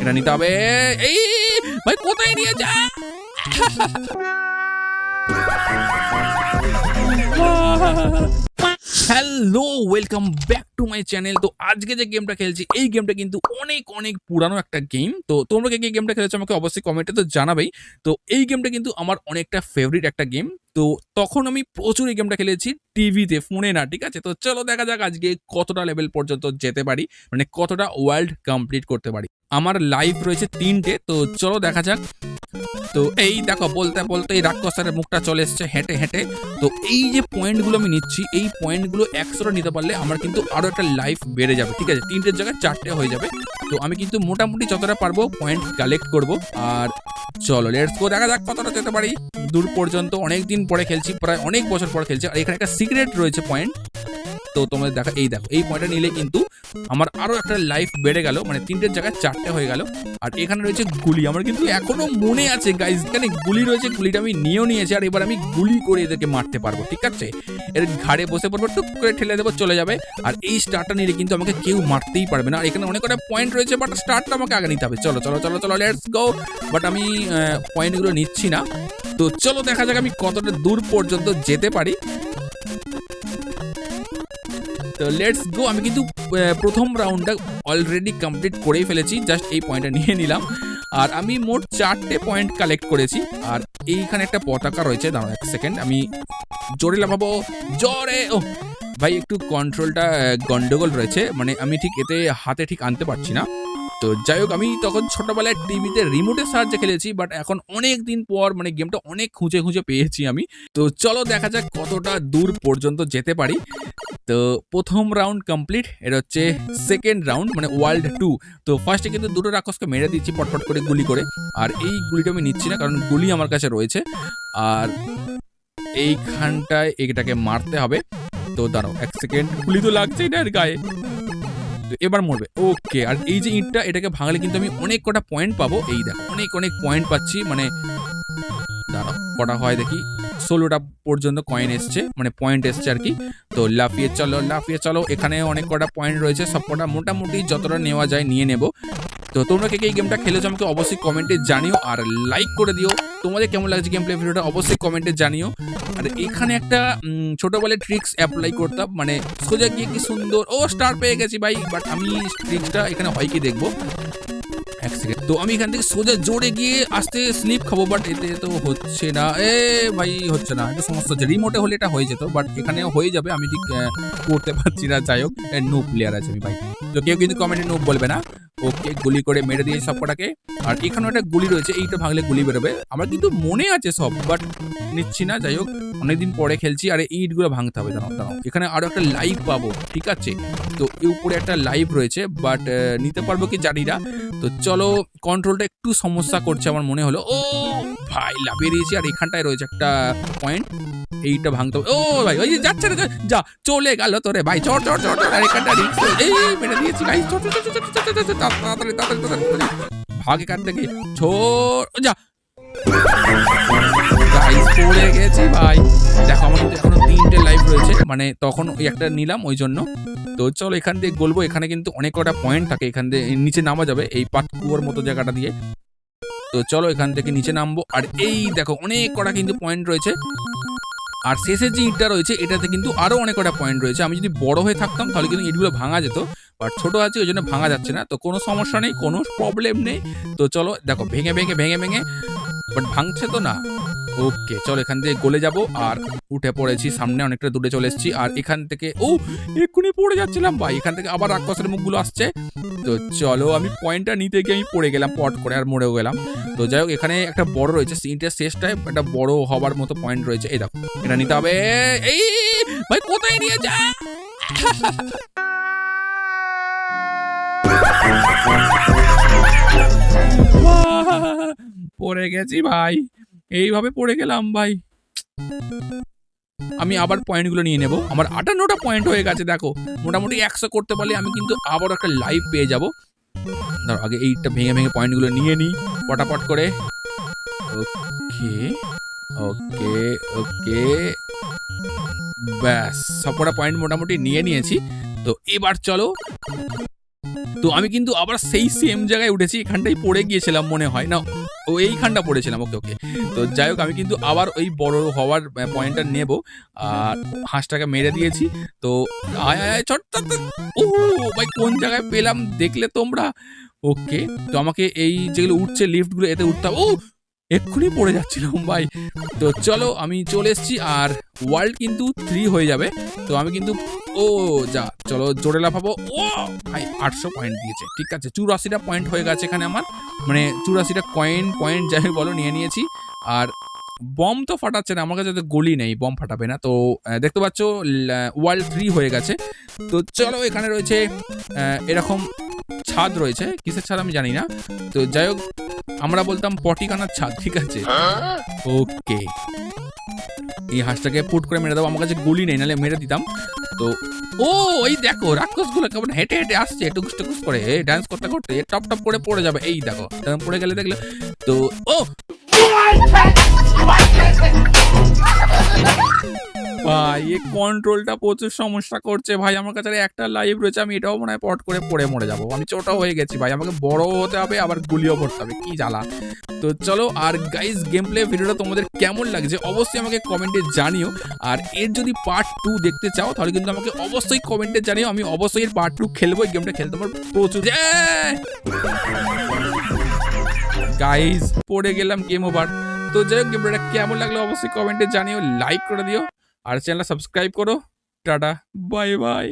এটা নিতে হবে। এই, ভাই, কোথায় নিয়ে যা hello welcome back to my channel তো আজকে যে গেমটা খেলছি, এই গেমটা কিন্তু অনেক অনেক পুরানো একটা গেম তো তোমরা কে গেমটা খেলেছো আমাকে অবশ্যই কমেন্টে তো জানাবেই। তো এই গেমটা কিন্তু আমার অনেকটা ফেভারিট একটা গেম তো তখন আমি প্রচুর এই গেমটা খেলেছি। টিভিতে, ফোনে না, ঠিক আছে? তো চলো দেখা যাক আজকে কতটা লেভেল পর্যন্ত যেতে পারি মানে কতটা ওয়ার্ল্ড কমপ্লিট করতে পারি। আমার লাইফ রয়েছে তিনটে, তো চলো দেখা যাক। তো এই দেখো, বলতে বলতে এই রাক্ষসের মুখটা চলে এসছে হেঁটে হেঁটে। তো এই যে পয়েন্টগুলো আমি নিচ্ছি, এই পয়েন্টগুলো একশোটা নিতে পারলে আমার কিন্তু আরও একটা লাইফ বেড়ে যাবে, ঠিক আছে? তিনটের জায়গায় চারটে হয়ে যাবে। তো আমি কিন্তু মোটামুটি যতটা পারব পয়েন্ট কালেক্ট করব। আর চলো লেটস গো দেখা যাক কতটা যেতে পারি। দূর পর্যন্ত অনেক দিন পরে খেলছি, প্রায় অনেক বছর পরে খেলছি। আর এখানে একটা সিক্রেট রয়েছে পয়েন্ট তো তোমাদের দেখা, এই দেখো, এই পয়েন্টটা নিলে কিন্তু আমার আরও একটা লাইফ বেড়ে গেল মানে তিনটের জায়গায় চারটে হয়ে গেল। আর এখানে রয়েছে গুলি, আমার কিন্তু এখনও মনে আছে গাইজ এখানে গুলি রয়েছে, গুলিটা আমি নিয়েও নিয়েছি, আর এবার আমি গুলি করে এদেরকে মারতে পারব, ঠিক আছে? এর ঘাড়ে বসে পড়ব, টুক করে ঠেলে দেবো, চলে যাবে। আর এই স্টারটা নিলে কিন্তু আমাকে কেউ মারতেই পারবে না। আর এখানে অনেক কটা পয়েন্ট রয়েছে বাট স্টারটা আমাকে আগে নিতে হবে। চলো চলো চলো চলো লেটস গো বাট আমি পয়েন্টগুলো নিচ্ছি না। তো চলো দেখা যাক আমি কতটা দূর পর্যন্ত যেতে পারি। তো লেটস গো আমি কিন্তু প্রথম রাউন্ডটা অলরেডি কমপ্লিট করেই ফেলেছি। জাস্ট এই পয়েন্টটা নিয়ে নিলাম। আর আমি মোট চারটে পয়েন্ট কালেক্ট করেছি। আর এইখানে একটা পতাকা রয়েছে। দাঁড়াও এক সেকেন্ড আমি জোরে লাভাবো জোরে! ও, ভাই, একটু কন্ট্রোলটা গন্ডগোল রয়েছে। মানে আমি ঠিক এতে হাতে ঠিক আনতে পারছি না। তো যাই হোক, আমি তখন ছোটোবেলায় টিভিতে রিমোটের সাহায্যে খেলেছি। বাট এখন অনেক দিন পর মানে গেমটা অনেক খুঁজে খুঁজে পেয়েছি আমি। তো চলো দেখা যাক কতটা দূর পর্যন্ত যেতে পারি। তো প্রথম রাউন্ড কমপ্লিট এটা হচ্ছে সেকেন্ড রাউন্ড মানে ওয়ার্ল্ড টু তো ফার্স্টে কিন্তু দুটো রাক্ষসকে মেরে দিচ্ছি, পটপট করে গুলি করে। আর এই গুলিটা আমি নিচ্ছি না, কারণ গুলি আমার কাছে রয়েছে। আর এইখানটায় এটাকে মারতে হবে। তো দাঁড়াও, এক সেকেন্ড গুলি তো লাগছেই না এর গায়ে। তো এবার মরবে। ওকে আর এই যে ইটটা, এটাকে ভাঙলে কিন্তু আমি অনেক কটা পয়েন্ট পাবো। এই দেখো, অনেক অনেক পয়েন্ট পাচ্ছি মানে দাঁড়াও। কটা হয় দেখি? ষোলোটা পর্যন্ত কয়েন এসছে মানে পয়েন্ট এসছে আর কি। তো লাফিয়ে চলো লাফিয়ে চলো, এখানে অনেক কটা পয়েন্ট রয়েছে, সব কটা মোটামুটি যতটা নেওয়া যায় নিয়ে নেব। তো তোমরা কে কে এই গেমটা খেলেছো আমাকে অবশ্যই কমেন্টে জানিও, আর লাইক করে দিও। তোমাদের কেমন লাগছে গেম প্লে ভিডিওটা অবশ্যই কমেন্টে জানিও। আর এখানে একটা ছোটবেলায় ট্রিক্স অ্যাপ্লাই করতাম মানে সোজা গিয়ে কি সুন্দর, ও স্টার পেয়ে গেছি ভাই বাট আমি ট্রিক্সটা এখানে হয় কি দেখব? এক সেকেন্ড তো আমি এখান থেকে সোজা জোরে গিয়ে আসতে স্লিপ খাব বাট এতে তো হচ্ছে না। এ ভাই, হচ্ছে না। এটা সমস্যা হচ্ছে। রিমোটে হলে এটা হয়ে যেত বাট এখানে হয়ে যাবে। আমি ঠিক করতে পারছি না। যাই হোক নো প্লেয়ার আছে আমি, ভাই। তো কেউ কিন্তু কমেন্টে নো বলবে না। ওকে গুলি করে মেরে দিয়ে সব কটাকে আর এখানে একটা গুলি রয়েছে এইটা ভাঙলে গুলি বেরোবে আমার কিন্তু মনে আছে সব বাট নিচ্ছি না যাই হোক অনেকদিন পরে খেলছি আর এই ইটগুলো ভাঙতে হবে দাঁড়াও দাঁড়াও এখানে আরও একটা লাইভ পাবো ঠিক আছে তো এর উপরে একটা লাইভ রয়েছে বাট নিতে পারব কি জানি না তো চলো কন্ট্রোলটা একটু সমস্যা করছে আমার মনে হলো ও ভাই লাফিয়ে দিয়েছি আর এখানটায় রয়েছে একটা পয়েন্ট এইটা ভাঙতে হবে ও ভাই ওই যে যাচ্ছে রে যা, চলে গেল তোরে ভাই চট চট চট আর এখানটা এই মেরে দিয়েছি ভাই চট চট চট, চট, তাড়াতাড়ি তাড়াতাড়ি তাড়াতাড়ি ভাগ এখান থেকে ছোট যা। গেছি ভাই। দেখো এখনও তিনটে লাইভ রয়েছে। মানে তখন ওই একটা নিলাম, ওই জন্য। তো চলো, এখান দিয়ে গলবো। এখানে কিন্তু অনেক কটা পয়েন্ট থাকে। এখান দিয়ে নিচে নামা যাবে, এই পাতকুয়োর মতো জায়গাটা দিয়ে। তো চলো, এখান থেকে নিচে নামবো। আর এই দেখো, অনেক কটা কিন্তু পয়েন্ট রয়েছে। আর শেষের যে ইটটা রয়েছে, এটাতে কিন্তু আরও অনেক কটা পয়েন্ট রয়েছে। আমি যদি বড় হয়ে থাকতাম, তাহলে কিন্তু ইটগুলো ভাঙা যেত বাট ছোট আছে, ওই জন্য ভাঙা যাচ্ছে না। তো কোনো সমস্যা নেই, কোনো প্রবলেম নেই। তো চলো, দেখো, ভেঙে ভেঙে ভেঙে ভেঙে বাট ভাঙছে তো না। ওকে, চলো এখান থেকে গলে যাব। আর উঠে পড়েছি, সামনে অনেকটা দূরে চলে এসেছি। আর এখান থেকে, ও, এক্ষুনি পড়ে যাচ্ছিলাম। ভাই, এখান থেকে আবার রাক্ষসের মুখগুলো আসছে। তো চলো, আমি পয়েন্টটা নিতে গিয়ে আমি পড়ে গেলাম, পট করে, আর মরেও গেলাম। তো যাই হোক, এখানে একটা বড় রয়েছে সিনটার শেষটায় একটা বড় হবার মতো পয়েন্ট রয়েছে। এই দেখো, এটা নিতে হবে। এই, ভাই, কোথায় নিয়ে যা? পড়ে গেছি, ভাই। এইভাবে পড়ে গেলাম, ভাই। আমি আবার পয়েন্টগুলো নিয়ে নেব। আমার আটান্নটা পয়েন্ট হয়ে গেছে, দেখো। মোটামুটি একশো করতে পারলে আমি কিন্তু আবার একটা লাইভ পেয়ে যাব। ধরো, আগে এইটা ভেঙে ভেঙে পয়েন্টগুলো নিয়ে নিই, পটাপট করে। ওকে ওকে ওকে। ব্যাস, সবকটা পয়েন্ট মোটামুটি নিয়ে নিয়েছি। তো এবার চলো। তো আমি কিন্তু আবার সেই সেম জায়গায় উঠেছি, এখানটাই পড়ে গিয়েছিলাম মনে হয়। না ও এইখানটা পড়েছিলাম, ওকে ওকে। তো যাই হোক, আমি কিন্তু আবার ওই বড় হওয়ার পয়েন্টটা নেব। আর হাঁসটাকে মেরে দিয়েছি। তো আয় আয় চট। ও ভাই, কোন জায়গায় পেলাম দেখলে তোমরা? ওকে, তো আমাকে এই যেগুলো উঠছে লিফটগুলো এতে উঠতে ও এক্ষুনি পড়ে যাচ্ছিলাম, ভাই। তো চলো, আমি চলে এসেছি, আর ওয়ার্ল্ড কিন্তু থ্রি হয়ে যাবে। তো আমি কিন্তু, ও, যা, চলো, জোরে লাফাবো। ও, ভাই, আটশো পয়েন্ট দিয়েছে। ঠিক আছে, চুরাশিটা পয়েন্ট হয়ে গেছে এখানে আমার। মানে চুরাশিটা কয়েন পয়েন্ট যাই বলো, নিয়ে নিয়েছি। আর বম তো ফাটাচ্ছে না, আমার কাছে তো গলি নেই বম ফাটাবে না। তো দেখতে পাচ্ছ ওয়ার্ল্ড থ্রি হয়ে গেছে। তো চলো, এখানে রয়েছে এরকম ছাদ রয়েছে। কিসের ছাদ আমি জানি না। তো যাই হোক, আমরা বলতাম পটিকানার ছাদ, ঠিক আছে? ওকে। এই হাঁসটাকে পুট করে মেরে দেবো। আমার কাছে গুলি নেই, নাহলে মেরে দিতাম। তো, ও, এই দেখো রাক্ষস রাক্ষসগুলো কেমন হেঁটে হেঁটে আসছে, টুকুস টুকুস করে। ডান্স করতে করতে টপ টপ করে পড়ে যাবে। এই দেখো পড়ে গেলে দেখলে, তো, ও! ভাই, এ কন্ট্রোলটা প্রচুর সমস্যা করছে ভাই। আমার কাছে একটা লাইভ রয়েছে, আমি এটাও মনে হয় পট করে পড়ে মরে যাব। আমি ছোট হয়ে গেছি ভাই, আমাকে বড় হতে হবে, আবার গুলিও পড়তে হবে, কি জ্বালা। তো চলো, আর গাইজ গেম প্লে ভিডিওটা তোমাদের কেমন লাগছে অবশ্যই আমাকে কমেন্টে জানিও। আর এর যদি পার্ট টু দেখতে চাও, তাহলে কিন্তু আমাকে অবশ্যই কমেন্টে জানিও। আমি অবশ্যই এর পার্ট টু খেলব, এই গেমটা খেলতে আমার প্রচুর গাইজ পড়ে গেলাম গেম ওভার তো যাই হোক গেমটা কেমন লাগল অবশ্যই কমেন্টে জানিও লাইক করে দিও। আর চ্যানেলটা সাবস্ক্রাইব করো। Tata bye bye